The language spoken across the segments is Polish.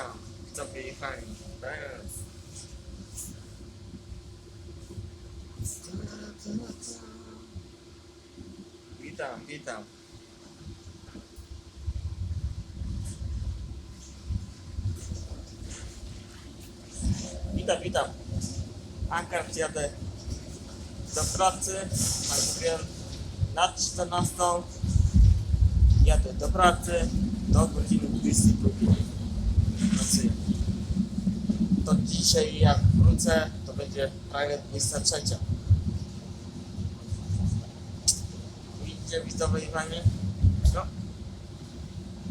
witam. Witam, witam. Witam, witam. Akard jadę do pracy. Mówiłem na 14. Jadę do pracy do godziny 22. Pracuję. To dzisiaj jak wrócę, to będzie prawie 23. Widzicie widzowie i panie? No.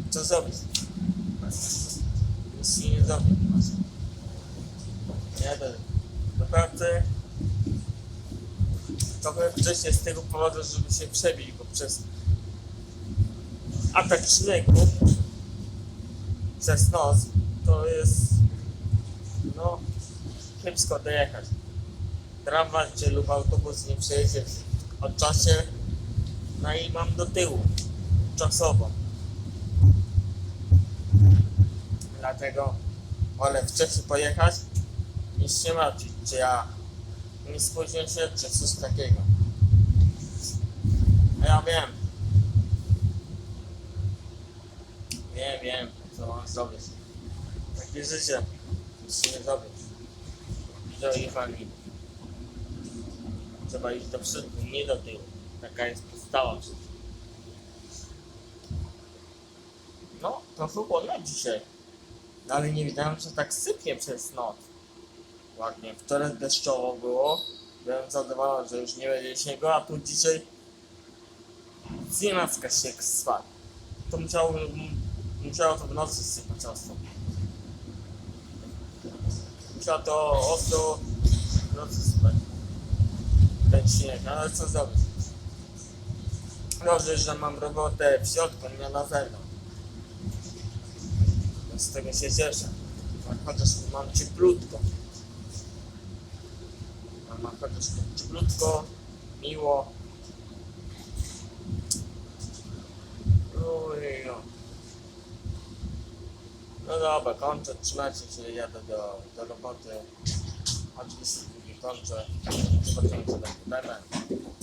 Co zrobić? Nic się nie zrobi. Jadę do pracy. Trochę wcześniej z tego powodu, żeby się przebić, bo przez atak śniegu przez noc to jest no kiepsko dojechać. Tramwaj czy lub autobus nie przejedzie od czasie, no i mam do tyłu czasowo. Dlatego wolę wcześniej pojechać niż się martwić, czy ja nie spóźnię się, czy coś takiego. Ja. Wiem, wiem, mam zrobić. Takie życie. Się nie zrobić. Fani. Trzeba iść do przodu, nie do tyłu. Taka jest podstawa przecież. No, trochę chłodno dzisiaj. No, ale nie wiedziałem, że tak sypnie przez noc. Ładnie. Wczoraj deszczowo było. Byłem zadowolony, że już nie będzie śniegu, a tu dzisiaj znienacka śnieg spadł. To musiało, musiało to w nocy sypać ostro. Musiało to ostro w nocy sypać. Ten śnieg, ale co zrobić? Dobrze, że mam robotę w środku, nie na zewnątrz. Z tego się cieszę. Chociaż mam cieplutko. Mam chociaż cieplutko, miło. No dobra, kończę, trzymajcie się, jadę do, do roboty. Oczywiście kończę. Zobaczymy co będzie. Bye bye.